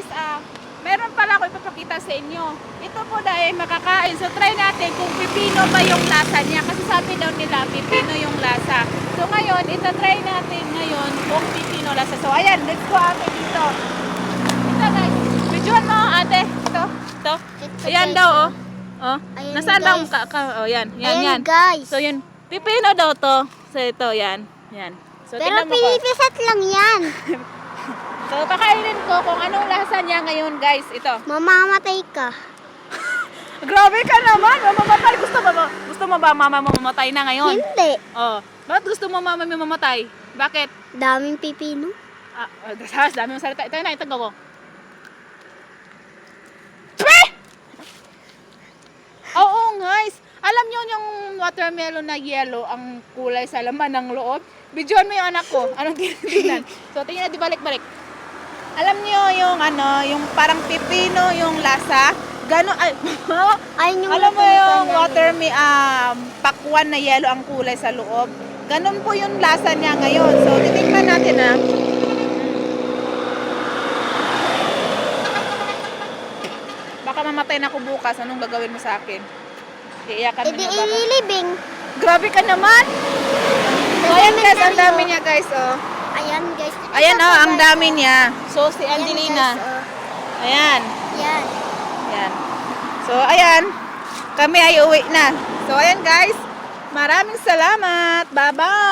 guys, ah, meron pala ako ipapakita sa inyo. Ito po dahil makakain. So try natin kung pipino ba yung lasa niya. Kasi sabi daw nila, pipino yung lasa. So ngayon, ito try natin ngayon kung pipino lasa. So ayan, let's go ate dito. Ito guys, videoan mo ate. Ito, ito. Ayan daw oh. Oh, Ayan, nasaan daw guys. ka, ka, oh yan, yan, Ayan, yan. guys. So yun, pipino daw to. So ito, yan, yan. So Pero pinipisat lang yan. So, kakainin ko kung anong lasa niya ngayon, guys. Ito. Mamamatay ka. Grabe ka naman. Mamamatay. Gusto mo ba? Gusto mo ba mama mo mamatay na ngayon? Hindi. Oh. Bakit gusto mo mama mo mamatay? Bakit? Daming pipino. Ah, oh, dasas, dami mong salita. Ito na, ito ko. Pre! Oo, guys. Alam niyo yung watermelon na yellow, ang kulay sa laman ng loob? Bidyoan mo yung anak ko. Anong tinitingnan? So, tingnan natin balik-balik. Alam niyo yung ano, yung parang pipino yung lasa. Gano, ay, Ayun yung alam mo yung water me, um, pakwan na yellow ang kulay sa loob. Ganon po yung lasa niya ngayon. So, titingnan natin ah. Baka mamatay na ako bukas. Anong gagawin mo sa akin? Iiyakan mo E di niya ba? ako? ililibing. Grabe ka naman! So, ayan guys, ang dami niya guys, oh. Ayan guys. Ayan oh, ang dami niya. So, si Ayan, Angelina. oh. Ayan. Yan. Ayan. So, ayan. Kami ay uwi na. So, ayan guys. Maraming salamat. Bye-bye!